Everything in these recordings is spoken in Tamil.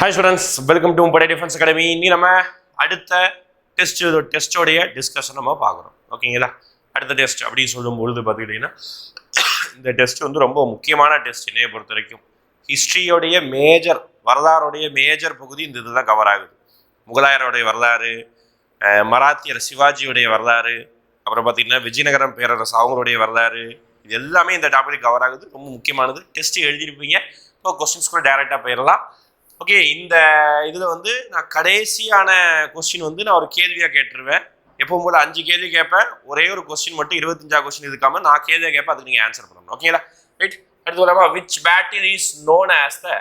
Hi students welcome to Padai defence academy இன்னி நம்ம அடுத்த டெஸ்ட் டெஸ்ட்டோடைய டிஸ்கஷன் நம்ம பார்க்குறோம். ஓகேங்களா அடுத்த டெஸ்ட் அப்படின்னு சொல்லும் பொழுது பார்த்துக்கிட்டிங்கன்னா இந்த டெஸ்ட் வந்து ரொம்ப முக்கியமான டெஸ்ட் என்னைய பொறுத்த வரைக்கும் ஹிஸ்ட்ரியோடைய மேஜர் வரலாறுடைய மேஜர் பகுதி இந்த இதுதான் கவர் ஆகுது. முகலாயருடைய வரலாறு மராத்தியர் சிவாஜியுடைய வரலாறு அப்புறம் பார்த்தீங்கன்னா விஜயநகரம் பேரரசு அவங்களுடைய வரலாறு இது எல்லாமே இந்த டாபிக் கவர் ஆகுது. ரொம்ப முக்கியமானது. டெஸ்ட் எழுதியிருப்பீங்க. இப்போ கொஸ்டின்ஸ் கூட டைரெக்டாக போயிடலாம். ஓகே இந்த இதில் வந்து நான் கடைசியான கொஸ்டின் வந்து நான் ஒரு கேள்வியாக கேட்டுருவேன். எப்பவும் போல் அஞ்சு கேள்வி கேட்பேன். ஒரே ஒரு கொஸ்டின் மட்டும் இருபத்தஞ்சா கொஸ்டின் இருக்காம நான் கேள்வியாக கேட்பேன் அதுக்கு நீங்கள் ஆன்சர் பண்ணணும். ஓகேங்களா ரைட் அடுத்து வராமல் which battle is known as the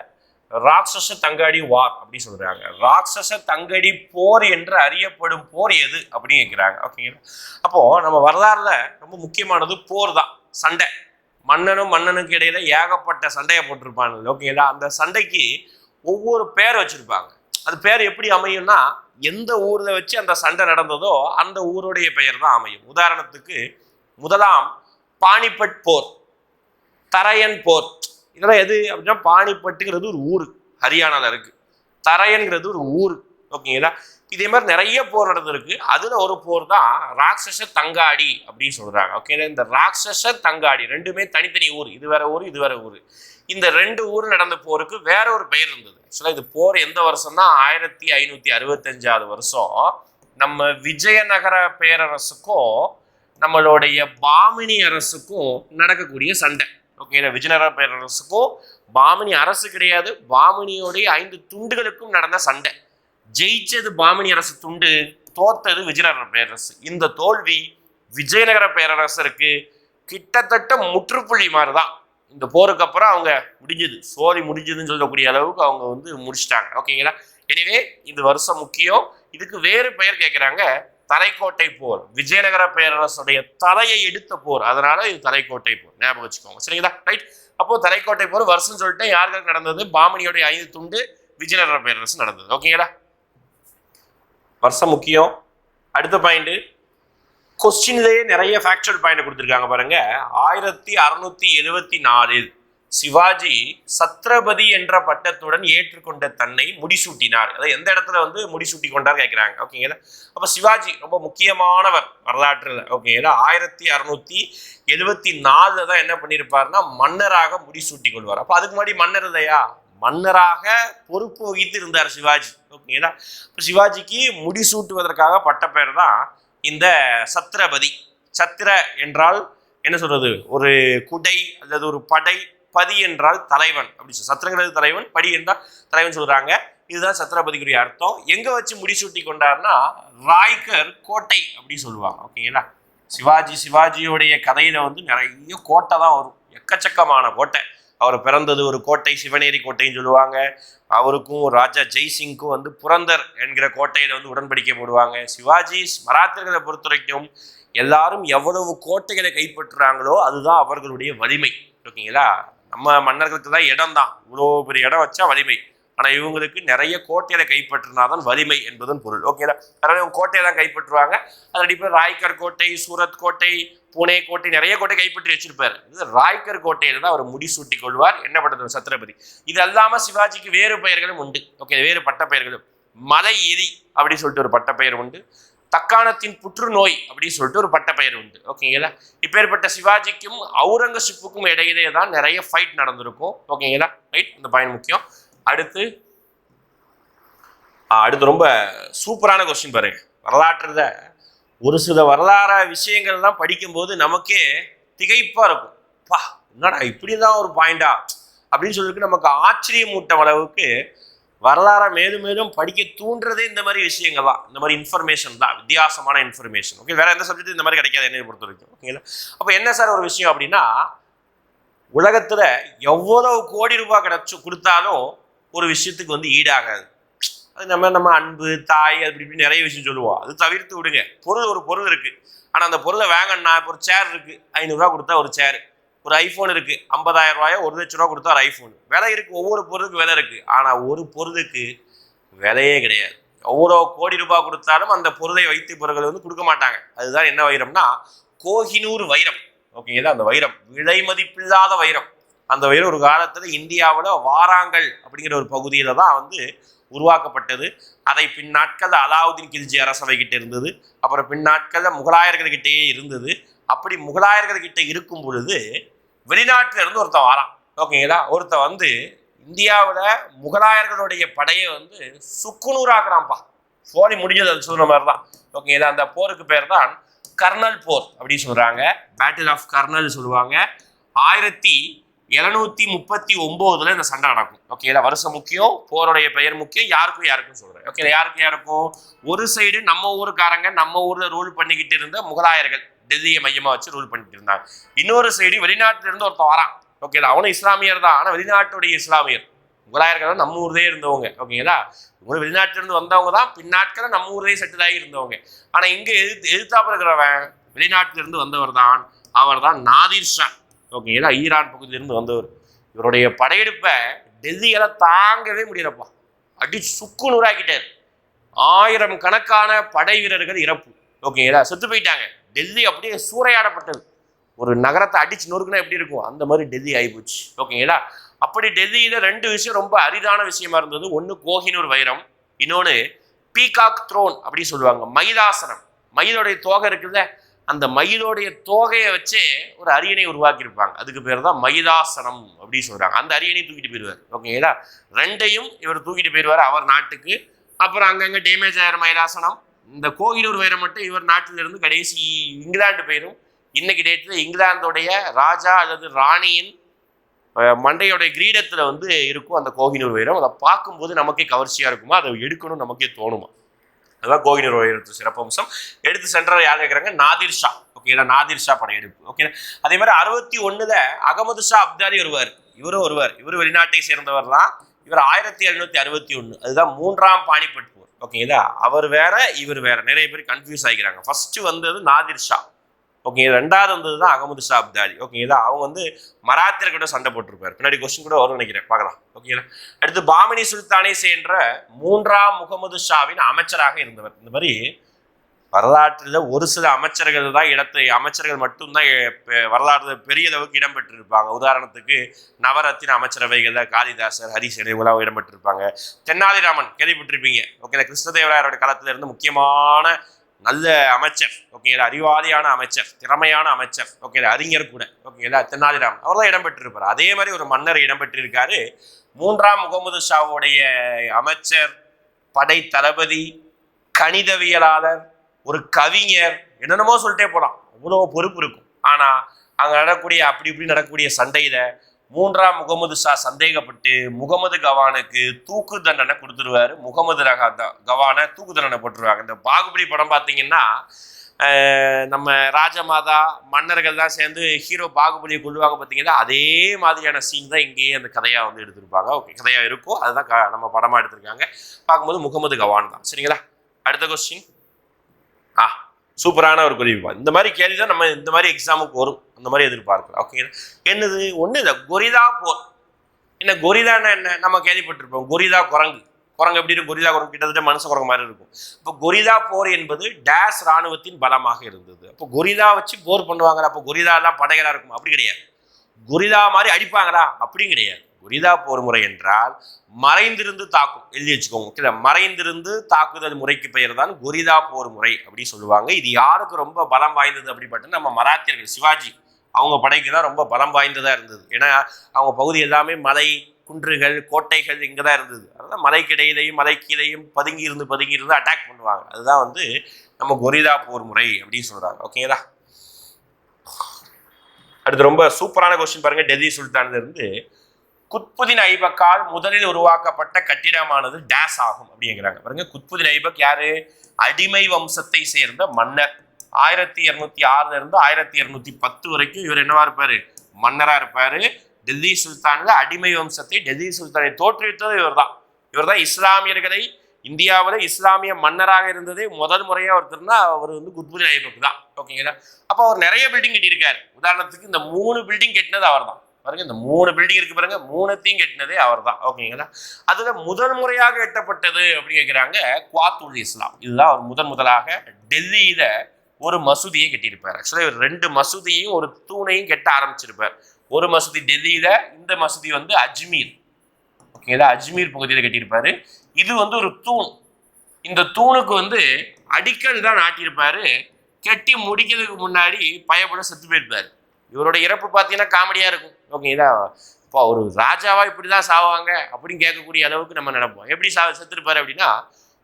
Rakshasa Tangadi war அப்படி சொல்றாங்க. ராட்சச தங்கடி போர் என்று அறியப்படும் போர் எது அப்படின்னு கேட்குறாங்க. ஓகேங்களா அப்போ நம்ம வரலாறுல ரொம்ப முக்கியமானது போர் தான் சண்டை. மன்னனும் மன்னனுக்கு இடையில ஏகப்பட்ட சண்டையை போட்டிருப்பாங்க ஓகேங்களா அந்த சண்டைக்கு ஒவ்வொரு பேர் வச்சிருப்பாங்க. அது பேர் எப்படி அமையும்னா எந்த ஊரில் வச்சு அந்த சண்டை நடந்ததோ அந்த ஊருடைய பெயர் தான் அமையும். உதாரணத்துக்கு முதலாம் பானிபட் போர் தரையன் போர். இதெல்லாம் எது அப்படின்னா பானிபட்டுங்கிறது ஒரு ஊர் ஹரியானால இருக்குது தரையன்கிறது ஒரு ஊர் ஓகேங்களா? இதே மாதிரி நிறைய போர் நடந்திருக்கு. அதில் ஒரு போர் தான் ராட்சச தங்காடி அப்படின்னு சொல்கிறாங்க ஓகேங்களா? இந்த ராட்சச தங்காடி ரெண்டுமே தனித்தனி ஊர். இது வேற ஊர் இது வேற ஊர். இந்த ரெண்டு ஊர் நடந்த போருக்கு வேற ஒரு பெயர் இருந்தது. ஆக்சுவலாக இது போர் எந்த வருஷம்னா ஆயிரத்தி ஐநூத்தி அறுபத்தஞ்சாவது வருஷம். நம்ம விஜயநகர பேரரசுக்கும் நம்மளுடைய பாமினி அரசுக்கும் நடக்கக்கூடிய சண்டை. ஓகே விஜயநகர பேரரசுக்கும் பாமினி அரசு கிடையாது பாமினியோடைய ஐந்து துண்டுகளுக்கும் நடந்த சண்டை. ஜெயிச்சது பாமினி அரசு துண்டு தோத்தது விஜயநகர பேரரசு. இந்த தோல்வி விஜயநகர பேரரசருக்கு கிட்டத்தட்ட முற்றுப்புள்ளி மாதிரி தான் இந்த போருக்கு அப்புறம் அவங்க முடிஞ்சது. சோதி முடிஞ்சதுன்னு சொல்லக்கூடிய அளவுக்கு அவங்க வந்து முடிச்சிட்டாங்க. ஓகேங்களா எனிவே இந்த வருஷம் முக்கியம். இதுக்கு வேறு பெயர் கேட்குறாங்க தலைக்கோட்டை போர். விஜயநகர பேரரசுடைய தலையை எடுத்த போர். அதனால இது தலைக்கோட்டை போர். ஞாபகம் வச்சுக்கோங்க. சரிங்களா? ரைட் அப்போ தலைக்கோட்டை போர் வருஷம் சொல்லிட்டு யாருக்கு நடந்தது? பாமணியோடைய ஐந்து துண்டு விஜயநகர பேரரசு நடந்தது. ஓகேங்களா வருஷம் முக்கியம். அடுத்த பாயிண்ட் கொஸ்டின்லேயே நிறைய ஃபேக்சுவல் பாயிண்ட் கொடுத்துருக்காங்க பாருங்க. ஆயிரத்தி அறுநூத்தி எழுவத்தி நாலில் சிவாஜி சத்ரபதி என்ற பட்டத்துடன் ஏற்றுக்கொண்ட தன்னை முடிசூட்டினார். அதாவது எந்த இடத்துல வந்து முடிசூட்டி கொண்டார் கேட்குறாங்க ஓகேங்களா அப்போ சிவாஜி ரொம்ப முக்கியமானவர் வரலாற்றில். ஓகேங்களா ஆயிரத்தி அறுநூத்தி எழுவத்தி நாலில் தான் என்ன பண்ணியிருப்பாருன்னா மன்னராக முடிசூட்டி கொள்வார். அப்போ அதுக்கு முன்னாடி மன்னர் இல்லையா? மன்னராக பொறுப்பு வகித்து இருந்தார் சிவாஜி. ஓகேங்களா இப்போ சிவாஜிக்கு முடிசூட்டுவதற்காக பட்ட பேர் தான் இந்த சத்ரபதி சத்திர என்றால் என்ன சொல்றது? ஒரு குடை அல்லது ஒரு படை பதி என்றால் தலைவன். அப்படி சத்திரங்கிறது தலைவன் படி என்றால் தலைவன் சொல்றாங்க. இதுதான் சத்ரபதிக்குரிய அர்த்தம். எங்க வச்சு முடிசூட்டி கொண்டார்னா ராய்கர் கோட்டை அப்படின்னு சொல்லுவாங்க ஓகேங்களா சிவாஜி சிவாஜியோடைய கதையில வந்து நிறைய கோட்டை தான் வரும். எக்கச்சக்கமான கோட்டை. அவர் பிறந்தது ஒரு கோட்டை சிவனேரி கோட்டைன்னு சொல்லுவாங்க. அவருக்கும் ராஜா ஜெய்சிங்க்கும் வந்து புரந்தர் என்கிற கோட்டையில் வந்து உடன்படிக்கை போடுவாங்க. சிவாஜி மராத்தியர்களை பொறுத்த வரைக்கும் எல்லாரும் எவ்வளவு கோட்டைகளை கைப்பற்றுறாங்களோ அதுதான் அவர்களுடைய வலிமை. ஓகேங்களா? நம்ம மன்னர்களுக்கு தான் இடம் தான் இவ்வளோ பெரிய இடம் வச்சா வலிமை. ஆனால் இவங்களுக்கு நிறைய கோட்டையில கைப்பற்றினாதான் வலிமை என்பதன் பொருள். ஓகேங்களா? அதனால் இவங்க கோட்டையை தான் கைப்பற்றுவாங்க. அதன் அடிப்படையில் ராய்கர் கோட்டை சூரத் கோட்டை புனே கோட்டை நிறைய கோட்டை கைப்பற்றி வச்சிருப்பார். இது ராய்கர் கோட்டையில தான் அவர் முடிசூட்டி கொள்வார் என்ன பண்ணுறது சத்ரபதி. இது அல்லாமல் சிவாஜிக்கு வேறு பெயர்களும் உண்டு. ஓகே வேறு பட்ட பெயர்களும். மலை எரி அப்படின்னு சொல்லிட்டு ஒரு பட்டப்பெயர் உண்டு. தக்காணத்தின் புற்றுநோய் அப்படின்னு சொல்லிட்டு ஒரு பட்டப்பெயர் உண்டு. ஓகேங்களா இப்பேற்பட்ட சிவாஜிக்கும் அவுரங்கசீப்புக்கும் இடையிலே தான் நிறைய ஃபைட் நடந்திருக்கும். ஓகேங்களா ரைட் இந்த பாயிண்ட் முக்கியம். அடுத்து அடுத்து ரொம்ப சூப்பரான கொஸ்டின் பாருங்க. வரலாற்றுல ஒரு சில வரலாற விஷயங்கள்லாம் படிக்கும்போது நமக்கே திகைப்பாக இருக்கும். பா என்னடா இப்படி தான் ஒரு பாயிண்டா அப்படின்னு சொல்லிட்டு நமக்கு ஆச்சரியமூட்டம் அளவுக்கு வரலாறை மேலும் மேலும் படிக்க தூண்டுறதே இந்த மாதிரி விஷயங்கள் தான். இந்த மாதிரி இன்ஃபர்மேஷன் தான் வித்தியாசமான இன்ஃபர்மேஷன் ஓகே வேற எந்த சப்ஜெக்ட் இந்த மாதிரி கிடைக்காது என்னை பொறுத்த வரைக்கும் ஓகேங்களா அப்போ என்ன சார் ஒரு விஷயம் அப்படின்னா உலகத்தில் எவ்வளவு கோடி ரூபாய் கிடைச்சு கொடுத்தாலும் ஒரு விஷயத்துக்கு வந்து ஈடாகாது. அது நம்ம நம்ம அன்பு தாய் அப்படி இப்படி நிறைய விஷயம் சொல்லுவோம். அது தவிர்த்து விடுங்க. பொருள் ஒரு பொருள் இருக்கு. ஆனால் அந்த பொருளை வாங்கணும்னா இப்போ ஒரு சேர் இருக்கு. ஐநூறுரூவா கொடுத்தா ஒரு சேர் ஒரு ஐஃபோன் இருக்கு. ஐம்பதாயிரம் ரூபாயோ ஒரு லட்ச ரூபா கொடுத்தா ஒரு ஐஃபோன் விலை இருக்கு. ஒவ்வொரு பொருளுக்கு விலை இருக்கு. ஆனால் ஒரு பொருளுக்கு விலையே கிடையாது. எவ்வளோ கோடி ரூபாய் கொடுத்தாலும் அந்த பொருளை வைத்து பொருட்கள் வந்து கொடுக்க மாட்டாங்க. அதுதான் என்ன வைரம்னா கோஹினூர் வைரம். ஓகேங்களா? அந்த வைரம். விலை மதிப்பில்லாத வைரம். அந்த வைரம் ஒரு காலத்தில் இந்தியாவில் வாராங்கல் அப்படிங்கிற ஒரு பகுதியில் தான் வந்து உருவாக்கப்பட்டது. அதை பின்னாட்கள் அலாவுதீன் கில்ஜி அரசவைகிட்ட இருந்தது. அப்புறம் பின்னாட்களில் முகலாயர்கள் கிட்டேயே இருந்தது. அப்படி முகலாயர்கள்கிட்ட இருக்கும் பொழுது வெளிநாட்டுல இருந்து ஒருத்தன் வரான். ஓகேங்களா? ஒருத்தன் வந்து இந்தியாவில் முகலாயர்களுடைய படையை வந்து சுக்குநூறாக்குறான்ப்பா. போரி முடிஞ்சது அது சொன்ன மாதிரி தான் ஓகேங்களா? அந்த போருக்கு பேர் தான் கர்னல் போர் அப்படின்னு சொல்கிறாங்க பேட்டில் ஆஃப் கர்னல் சொல்லுவாங்க. ஆயிரத்தி எழுநூத்தி முப்பத்தி ஒன்பதுல இந்த சண்டை நடக்கும். ஓகேங்களா வருஷம் முக்கியம் போருடைய பெயர் முக்கியம் யாருக்கும் யாருக்கும் சொல்றேன். ஓகே யாருக்கும் யாருக்கும்? ஒரு சைடு நம்ம ஊருக்காரங்க நம்ம ஊர்ல ரூல் பண்ணிக்கிட்டு இருந்த முகலாயர்கள் டெல்லியை மையமா வச்சு ரூல் பண்ணிட்டு இருந்தாங்க. இன்னொரு சைடு வெளிநாட்டுல இருந்து ஒருத்தன் வரான். ஓகேங்களா அவனும் இஸ்லாமியர் தான் ஆனா வெளிநாட்டுடைய இஸ்லாமியர். முகலாயர்கள் நம்ம ஊர்லேயே இருந்தவங்க. ஓகேங்களா ஒரு வெளிநாட்டிலிருந்து வந்தவங்க தான் பின்னாட்கள் நம்ம ஊர்லேயே செட்டில் ஆகி இருந்தவங்க. ஆனா இங்க எதிர்த்து எதிர்த்தாப்புல இருக்கிறவன் வெளிநாட்டிலிருந்து வந்தவர் தான் அவர் தான் நாதிர் ஷா. ஓகேங்களா ஈரான் பகுதியிலிருந்து வந்தவர். இவருடைய படையெடுப்பை டெல்லியால் தாங்கவே முடியலப்பா. அடி சுக்கு நூறாக்கிட்டார். ஆயிரம் கணக்கான படை வீரர்கள் இறப்பு. ஓகேங்களா செத்து போயிட்டாங்க. டெல்லி அப்படியே சூறையாடப்பட்டது. ஒரு நகரத்தை அடிச்சு நொறுக்குனா எப்படி இருக்கும்? அந்த மாதிரி டெல்லி ஆகிப்போச்சு ஓகேங்களா அப்படி டெல்லியில் ரெண்டு விஷயம் ரொம்ப அரிதான விஷயமா இருந்தது. ஒன்று கோஹினூர் வைரம் இன்னொன்று பீகாக் த்ரோன் அப்படின்னு சொல்லுவாங்க மயிலாசனம் மயிலோடைய தோகை இருக்குல்ல அந்த மயிலோடைய தோகையை வச்சே ஒரு அரியணை உருவாக்கியிருப்பாங்க. அதுக்கு பேர் தான் மயிலாசனம் அப்படின்னு சொல்கிறாங்க அந்த அரியணை தூக்கிட்டு போயிடுவார். ஓகேங்களா? ரெண்டையும் இவர் தூக்கிட்டு போயிடுவார் அவர் நாட்டுக்கு. அப்புறம் அங்கங்கே டேமேஜ் ஆகிற மயிலாசனம். இந்த கோகிலூர் வைரம் மட்டும் இவர் நாட்டிலிருந்து கடைசி இங்கிலாந்து போயிடும் இன்னைக்கு டேட்டில் இங்கிலாந்தோடைய ராஜா அல்லது ராணியின் மண்டையோடைய கிரீடத்தில் வந்து இருக்கும் அந்த கோகினூர் வைரம். அதை பார்க்கும்போது நமக்கே கவர்ச்சியாக இருக்குமா? அதை எடுக்கணும் நமக்கே தோணுமா? அதுதான் கோகினூர் ஓவியத்து சிறப்பம்சம் எடுத்து சென்றவர் யார் கேட்குறாங்க? நாதிர் ஷா. ஓகேங்களா நாதிர் ஷா படையெடுப்பு ஓகே அதே மாதிரி அறுபத்தி ஒண்ணுல அகமது ஷா அப்தாலி வருவார் இவரும் வருவார் இவர் வெளிநாட்டை சேர்ந்தவர் தான் இவர் ஆயிரத்தி எழுநூத்தி அறுபத்தி ஒன்று அதுதான் மூன்றாம் பானிபட் போர். ஓகேங்களா அவர் வேற இவர் வேற. நிறைய பேர் கன்ஃபியூஸ் ஆகிக்கிறாங்க ஃபர்ஸ்ட் வந்தது நாதிர் ஷா. ஓகே ரெண்டாவது வந்தது தான் அகமது ஷா அப்தாலி. ஓகேங்களா அவங்க வந்து மராத்தியர் கூட சண்டை போட்டிருப்பார். பின்னாடி கொஸ்டின் கூட வரும்னு நினைக்கிறேன். பார்க்கலாம். ஓகேங்களா அடுத்து பாமினி சுல்தானே என்ற மூன்றாம் முகமது ஷாவின் அமைச்சராக இருந்தவர். இந்த மாதிரி வரலாற்றில் ஒரு சில அமைச்சர்கள் தான் இடத்தை அமைச்சர்கள் மட்டும்தான் எ- வரலாறு பெரிய அளவுக்கு இடம்பெற்றிருப்பாங்க உதாரணத்துக்கு நவரத்தின அமைச்சரவைகளில் காளிதாசர் ஹரிசேனை இவங்களாம் இடம்பெற்றிருப்பாங்க தென்னாலிராமன் கேள்விப்பட்டிருப்பீங்க. ஓகே கிருஷ்ணதேவராயரோட காலத்துல இருந்து முக்கியமான நல்ல அமைச்சர் ஓகேங்களா அறிவாளியான அமைச்சர் திறமையான அமைச்சர் ஓகே அறிஞர் கூட ஓகேங்களா தென்னாலிராமன் அவர் தான் இடம்பெற்றிருப்பார். அதே மாதிரி ஒரு மன்னர் இடம்பெற்றிருக்காரு. மூன்றாம் முகமது ஷாவுடைய அமைச்சர் படை தளபதி கணிதவியலாளர் ஒரு கவிஞர் என்னென்னமோ சொல்லிட்டே போகலாம் அவ்வளோ பொறுப்பு இருக்கும். ஆனால் அங்கே நடக்கக்கூடிய அப்படி இப்படி நடக்கக்கூடிய சண்டையில மூன்றாம் முகமது ஷா சந்தேகப்பட்டு முகமது கவானுக்கு தூக்கு தண்டனை கொடுத்துருவாரு. முகமது ரகா கவானை தூக்கு தண்டனை போட்டுருவாங்க. இந்த பாகுபலி படம் பார்த்தீங்கன்னா நம்ம ராஜமாதா மன்னர்கள் தான் சேர்ந்து ஹீரோ பாகுபலியை கொள்ளுவாங்க பார்த்தீங்கன்னா அதே மாதிரியான சீன் தான் இங்கேயே அந்த கதையாக வந்து எடுத்திருப்பாங்க. ஓகே கதையாக இருக்கும். அதுதான் க- நம்ம படமாக எடுத்திருக்காங்க. பார்க்கும்போது முகமது கவான் தான். சரிங்களா? அடுத்த கொஸ்டின் ஆ. சூப்பரான ஒரு குறிப்பு இந்த மாதிரி கேள்வி தான் நம்ம இந்த மாதிரி எக்ஸாமுக்கு வரும். அந்த மாதிரி எதிர்பார்க்கலாம். ஓகே என்னது ஒன்று இல்லை கொரிதா போர் என்ன கொரிதான்னா என்ன? நம்ம கேள்விப்பட்டிருப்போம் கொரிதா குரங்கு. குரங்கு எப்படி இருக்கும்? கொரிதா குரங்கு கிட்டத்தட்ட மனுஷ குரங்கு மாதிரி இருக்கும். இப்போ கொரிதா போர் என்பது டேஸ் ராணுவத்தின் பலமாக இருந்தது. அப்போ கொரிதா வச்சு போர் பண்ணுவாங்க. அப்போ கொரிதா தான் படைகளாக இருக்கும்? அப்படி கிடையாது. குரிதா மாதிரி அடிப்பாங்களா? அப்படியும் கிடையாது. குரிதா போர் முறை என்றால் மறைந்திருந்து தாக்கும். எழுதி வச்சுக்கோங்க ஓகே மறைந்திருந்து தாக்குதல் முறைக்கு பெயர் தான் கொரிதா போர் முறை அப்படின்னு சொல்லுவாங்க. இது யாருக்கு ரொம்ப பலம் வாய்ந்தது அப்படிப்பட்ட நம்ம மராத்தியர்கள் சிவாஜி அவங்க படைக்கு தான் ரொம்ப பலம் வாய்ந்ததாக இருந்தது. ஏன்னா அவங்க பகுதி எல்லாமே மலை குன்றுகள் கோட்டைகள் இங்கே தான் இருந்தது. அதனால் மலைக்கிடையிலையும் மலைக்கீழையும் பதுங்கி இருந்து பதுங்கி இருந்து அட்டாக் பண்ணுவாங்க. அதுதான் வந்து நம்ம கொரிதா போர் முறை அப்படின்னு சொல்கிறாங்க ஓகேங்களா? அடுத்து ரொம்ப சூப்பரான கொஸ்டின் பாருங்க. டெல்லி சுல்தான்ல இருந்து ஐபக்கால் முதலில் உருவாக்கப்பட்ட கட்டிடமானது டேஸ் ஆகும் அப்படிங்கிறாங்க. பாருங்க குத்புதின் ஐபக் யாரு? அடிமை வம்சத்தை சேர்ந்த மன்னர். ஆயிரத்தி இருநூத்தி ஆறுல இருந்து ஆயிரத்தி இருநூத்தி பத்து வரைக்கும் இவர் என்னவா இருப்பாரு? மன்னரா இருப்பாரு. டெல்லி சுல்தான்ல அடிமை வம்சத்தை டெல்லி சுல்தானை தோற்றுவித்தது இவர்தான். இவர்தான் இஸ்லாமியர்களை இந்தியாவில் இஸ்லாமிய மன்னராக இருந்ததே முதல் முறையாக ஒருத்தர்னா அவர் வந்து குத்புதீன் ஐபக் தான். ஓகேங்களா அப்போ அவர் நிறைய பில்டிங் கட்டியிருக்காரு. உதாரணத்துக்கு இந்த மூணு பில்டிங் கட்டினது அவர் தான் பாருங்க இந்த மூணு பில்டிங் இருக்கு பாருங்க மூணுத்தையும் கட்டினதே அவர் தான் ஓகேங்களா அதுல முதல் முறையாக எட்டப்பட்டது அப்படின்னு கேட்கிறாங்க குவாத்துல் இஸ்லாம். இதுதான் அவர் முதன் முதலாக டெல்லியில ஒரு மசூதியை கட்டியிருப்பார். ஆக்சுவலாக இவர் ரெண்டு மசூதியும் ஒரு தூணையும் கட்ட ஆரம்பிச்சிருப்பார். ஒரு மசூதி டெல்லியில இந்த மசூதி வந்து அஜ்மீர். ஓகேங்களா அஜ்மீர் பகுதியில் கட்டியிருப்பாரு. இது வந்து ஒரு தூண். இந்த தூணுக்கு வந்து அடிக்கல் தான் நாட்டியிருப்பாரு கெட்டி முடிக்கிறதுக்கு முன்னாடி பயப்பட செத்து போயிருப்பாரு. இவரோட இறப்பு பார்த்தீங்கன்னா காமெடியா இருக்கும். ஓகேங்களா இப்போ ஒரு ராஜாவா இப்படி தான் சாவாங்க அப்படின்னு கேட்கக்கூடிய அளவுக்கு நம்ம நடப்போம் எப்படி சா செத்துருப்பாரு அப்படின்னா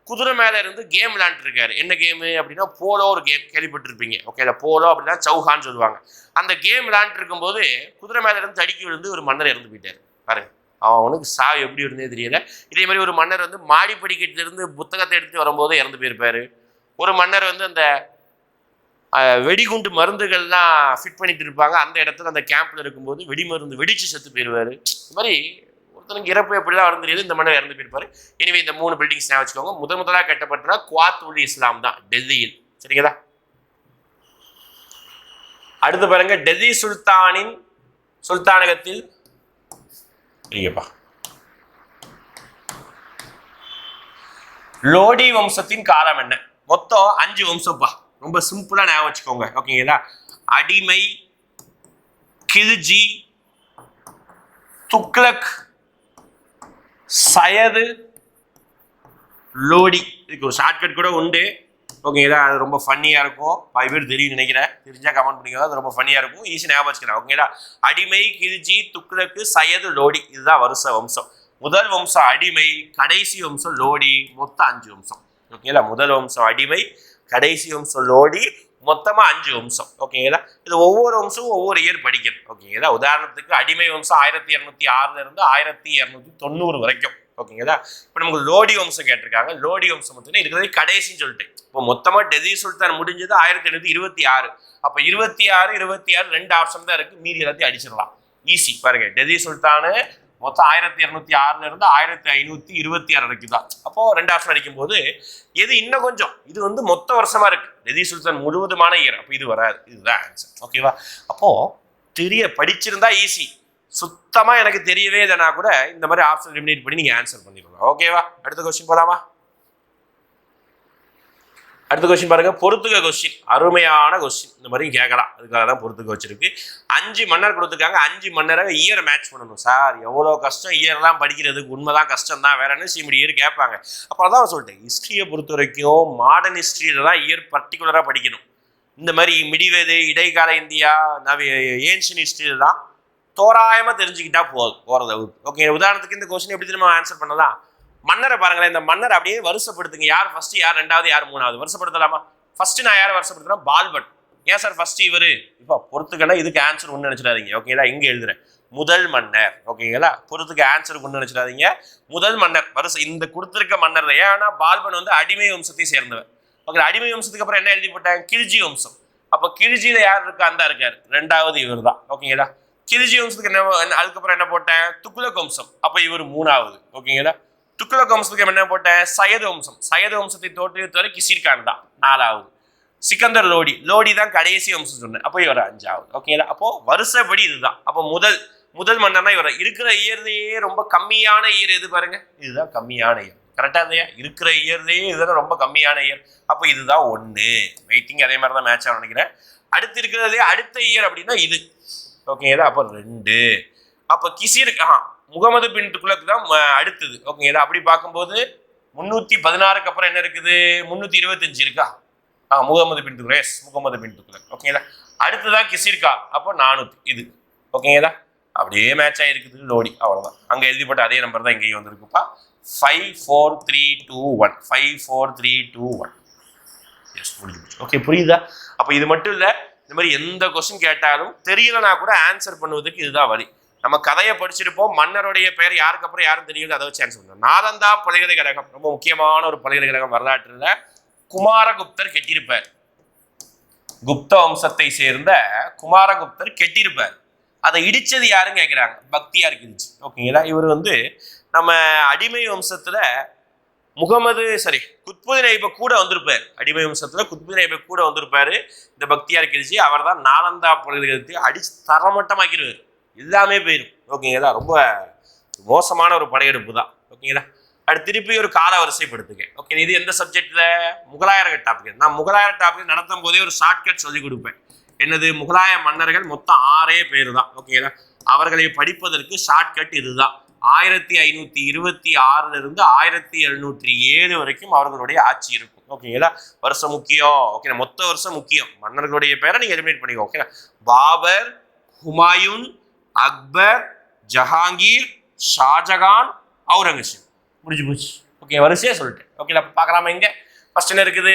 குதிரை மேலே இருந்து கேம் விளாண்டுருக்காரு என்ன கேமு அப்படின்னா போலோ ஒரு கேம் கேள்விப்பட்டிருப்பீங்க. ஓகே இல்லை போலோ அப்படின்னா சௌஹான்னு சொல்லுவாங்க. அந்த கேம் விளாண்டுருக்கும் போது குதிரை மேலே இருந்து தடுக்கி விழுந்து ஒரு மன்னர் இறந்து போயிட்டாரு. பாருங்க. அவனுக்கு சாவு எப்படி இருந்தே தெரியல. இதே மாதிரி ஒரு மன்னர் வந்து மாடி புத்தகத்தை எடுத்து வரும்போது இறந்து போயிருப்பார். ஒரு மன்னர் வந்து அந்த வெடிகுண்டு மருந்துகள்லாம் ஃபிட் பண்ணிட்டு இருப்பாங்க. அந்த இடத்துல அந்த கேம்ப்ல இருக்கும்போது வெடி மருந்து வெடிச்சு செத்து போயிடுவார் இது மாதிரி ஒருத்தனுக்கு இறப்பு எப்படிலாம் வரும் தெரியுது இந்த மன்னர் இறந்து போயிருப்பாரு. எனவே இந்த மூணு பில்டிங்ஸ் நான் வச்சுக்கோங்க. முத முதலாக கட்டப்பட்டனா குவாத் உல் இஸ்லாம் தான் டெல்லியில். சரிங்களா? அடுத்து பாருங்க. டெல்லி சுல்தானின் சுல்தானகத்தில் இல்லையப்பா லோடி வம்சத்தின் காலம் என்ன? மொத்தம் அஞ்சு வம்சம்ப்பா. ரொம்ப சிம்பிளா ஞாபகம் வச்சுக்கோங்க. ஓகேங்களா அடிமை கில்ஜி துக்ளக் சயது லோடி. இதுக்கு ஒரு ஷார்ட்கட் கூட உண்டு. ஓகேங்களா அது ரொம்ப ஃபன்னியாக இருக்கும். பாதி பேர் தெரியும் நினைக்கிறேன். தெரிஞ்சால் கமெண்ட் பண்ணிக்கோங்க. அது ரொம்ப ஃபன்னியாக இருக்கும். ஈஸி ஞாபகம் வச்சுக்கிறேன். ஓகேங்களா அடிமை கில்ஜி துக்ளக்கு சயது லோடி. இதுதான் வருஷ வம்சம். முதல் வம்சம் அடிமை கடைசி வம்சம் லோடி. மொத்தம் அஞ்சு வம்சம். ஓகேங்களா முதல் வம்சம் அடிமை கடைசி வம்சம் லோடி. மொத்தமாக அஞ்சு வம்சம். ஓகேங்களா இது ஒவ்வொரு வம்சமும் ஒவ்வொரு இயர் படிக்கிறது ஓகேங்களா உதாரணத்துக்கு அடிமை வம்சம் ஆயிரத்தி இரநூத்தி ஆறுல இருந்து ஆயிரத்தி இரநூத்தி தொண்ணூறு வரைக்கும். ஓகேங்களா இப்போ நமக்கு லோடி வம்சம் கேட்டிருக்காங்க. லோடி வம்சம் பார்த்தீங்கன்னா இருக்கிறது கடைசின்னு சொல்லிட்டு. இப்போ மொத்தமாக டெல்லி சுல்தான் முடிஞ்சது ஆயிரத்தி எழுநூற்றி இருபத்தி ஆறு. அப்போ இருபத்தி ஆறு இருபத்தி ஆறு ரெண்டு ஆப்ஷன் தான் இருக்குது மீதி எல்லாத்தையும் அடிச்சிடலாம். ஈஸி பாருங்க. டெல்லி சுல்தானு மொத்தம் ஆயிரத்தி இரநூத்தி ஆறுல இருந்து ஆயிரத்தி ஐநூத்தி இருபத்தி ஆறு வரைக்கும் தான். அப்போ ரெண்டு ஆப்ஷன் அடிக்கும் போது எது இன்னும் கொஞ்சம்? இது வந்து மொத்த வருஷமா இருக்கு. டெல்லி சுல்தான் முழுவதுமான இயர் அப்போ இது வராது. இதுதான் ஆன்சர் ஓகேவா அப்போ தெரிய படிச்சிருந்தா ஈஸி சுத்தமாக எனக்கு தெரியவே இல்லைனா கூட இந்த மாதிரி ஆப்ஷன் எலிமினேட் பண்ணி நீங்கள் ஆன்சர் பண்ணிடுங்க ஓகேவா அடுத்த கொஸ்டின் போகலாமா அடுத்த கொஸ்டின் பாருங்க. பொறுத்துக்க கொஸ்டின் அருமையான கொஸ்டின் இந்த மாதிரி கேட்கலாம். அதுக்காக தான் பொறுத்துக்க வச்சிருக்கு. அஞ்சு மன்னர் கொடுத்துருக்காங்க. அஞ்சு மன்னராக இயர் மேட்ச் பண்ணணும். சார் எவ்வளோ கஷ்டம்? இயர்லாம் படிக்கிறதுக்கு உண்மைதான் கஷ்டம் தான். வேற என்ன செய்ய இயர் கேட்பாங்க. அப்புறம் தான் சொல்லிட்டேன். ஹிஸ்ட்ரியை பொறுத்த வரைக்கும் மாடர்ன் ஹிஸ்ட்ரியில தான் இயர் பர்டிகுலராக படிக்கணும். இந்த மாதிரி மிடிவேது இடைக்கால இந்தியா நவ ஏன்ஷியன் ஹிஸ்ட்ரியில தான் தோராயமாக தெரிஞ்சுக்கிட்டா போ போகிறத ஓகே உதாரணத்துக்கு இந்த கொஸ்டின் எப்படி திரும்ப ஆன்சர் பண்ணலாம் மன்னரை பாருங்களேன் இந்த மன்னர் அப்படியே வருஷப்படுத்துங்க. யார் ஃபர்ஸ்ட் யார் ரெண்டாவது யார் மூணாவது? வருஷப்படுத்தலாமா? ஃபர்ஸ்ட் நான் யாரை வருஷப்படுத்துறேன் பால்பட் ஏன் சார் ஃபர்ஸ்ட் இவரு? இப்போ பொறுத்துக்கன்னா இதுக்கு ஆன்சர் ஒன்று நினச்சிடாதீங்க. ஓகேங்களா இங்கே எழுதுறேன். முதல் மன்னர். ஓகேங்களா பொறுத்துக்கு ஆன்சர் ஒன்று நினச்சிடாதீங்க. முதல் மன்னர். வருஷம் இந்த கொடுத்துருக்க மன்னர் ஏன்னா பால்பன் வந்து அடிமை வம்சத்தை சேர்ந்தவர். ஓகே அடிமை வம்சத்துக்கு அப்புறம் என்ன எழுதி போட்டாங்க? கில்ஜி வம்சம். அப்போ கிழிஜியில் யார் இருக்கா? அந்த இருக்கார். ரெண்டாவது இவர் தான் ஓகேங்களா கிருஜி வம்சத்துக்கு என்ன அதுக்கப்புறம் என்ன போட்டேன்? துக்குலக் வம்சம் அப்போ இவர் மூணாவது. ஓகேங்களா? துக்குலக் வம்சத்துக்கு என்ன போட்டேன்? சையது வம்சம் சையது வம்சத்தை தோற்றுவித்தவரை கிசிர் தான். நாலாவது. சிக்கந்தர் லோடி. லோடி தான் கடைசி வம்சம் சொன்னேன். அப்போ இவர் அஞ்சாவது. ஓகேங்களா? அப்போ வருஷப்படி இதுதான். அப்போ முதல் முதல் மன்னர்னா இவர். இருக்கிற இயர்லேயே ரொம்ப கம்மியான இயர் எது பாருங்க? இதுதான் கம்மியான இயர் கரெக்டாக இல்லையா? இருக்கிற இயர்லேயே இதுதான் ரொம்ப கம்மியான இயர் அப்போ இதுதான் ஒன்று வெயிட்டிங் அதே மாதிரி தான் மேட்ச் ஆகும் நினைக்கிறேன். அடுத்து இருக்கிறதே அடுத்த இயர் அப்படின்னா இது. ஓகேங்களா அப்போ ரெண்டு. அப்போ கிசிர் ஆ முகமது பின் துக்ளக் தான் அடுத்தது. ஓகேங்களா அப்படி பார்க்கும்போது முந்நூற்றி பதினாறுக்கு அப்புறம் என்ன இருக்குது? முந்நூற்றி இருபத்தஞ்சு இருக்கா? ஆ முகமது பின் துக்ளக் எஸ் முகமது பின் துக்ளக் ஓகேங்களா அடுத்ததான் கிசிர்கா அப்போ நானூற்றி இது. ஓகேங்களா அப்படியே மேட்ச் ஆகிருக்குது லோடி அவ்வளோதான் அங்கே எழுதி போட்ட அதே நம்பர் தான் இங்கேயும் வந்திருக்குப்பா. Five four three two one five four three two one yes முடிஞ்சு ஓகே புரியுதா? அப்போ இது மட்டும் இல்லை இந்த மாதிரி எந்த கொஸ்டின் கேட்டாலும் தெரியலனா கூட ஆன்சர் பண்ணுவதுக்கு இதுதான் வழி. நம்ம கதையை படிச்சிருப்போம் மன்னருடைய பெயர் யாருக்கு அப்புறம் யாரும் தெரியுது அதை வச்சு ஆன்சர் பண்ணுவோம். நாலந்தா பல்கலைக்கழகம் ரொம்ப முக்கியமான ஒரு பல்கலைக்கழகம் வரலாற்றில் குமாரகுப்தர் கெட்டியிருப்பார். குப்த வம்சத்தை சேர்ந்த குமாரகுப்தர் கெட்டியிருப்பார். அதை இடிச்சது யாருன்னு கேட்குறாங்க பக்தியார் கிழிச்சு ஓகேங்களா? இவர் வந்து நம்ம அடிமை வம்சத்துல முகமது சரி குத்புதீன் ஐபக் கூட வந்திருப்பார். அடிமை வம்சத்தில் குத்புதீன் ஐபக் கூட வந்திருப்பாரு. இந்த பக்தியார் கிழிச்சி அவர் தான் நாலந்தா பல்கலைக்கழகத்தை அடிச்சு தரமட்டமாக்கிடுவார். எல்லாமே போயிடும் ஓகேங்களா ரொம்ப மோசமான ஒரு படையெடுப்பு தான். ஓகேங்களா? அடுத்து திருப்பி ஒரு கால வரிசைப்படுத்துங்க. ஓகே இது எந்த சப்ஜெக்டில் முகலாயர்கள் டாபிக். நான் முகலாயர் டாபிக் நடத்தும் போதே ஒரு ஷார்ட்கட் சொல்லி கொடுப்பேன். என்னது? முகலாய மன்னர்கள் மொத்தம் ஆறே பேர் தான். ஓகேங்களா? அவர்களை படிப்பதற்கு ஷார்ட்கட் இதுதான். ஆயிரத்தி ஐநூத்தி இருபத்தி ஆறுல இருந்து ஆயிரத்தி எழுநூற்றி ஏழு வரைக்கும் அவர்களுடைய ஆட்சி இருக்கும். ஓகேங்களா வருஷம் முக்கியம். ஓகேங்களா மொத்த வருஷம் முக்கியம். மன்னர்களுடைய பேரை நீங்க எலிமினேட் பண்ணிக்கோ ஓகேங்களா பாபர் ஹுமாயூன் அக்பர் ஜஹாங்கீர் ஷாஜகான் அவுரங்கசீப் முடிஞ்சு போச்சு. ஓகே வரிசையா சொல்லிட்டேன். ஓகேங்களா அப்ப பார்க்கலாமா ஃபர்ஸ்ட் என்ன இருக்குது?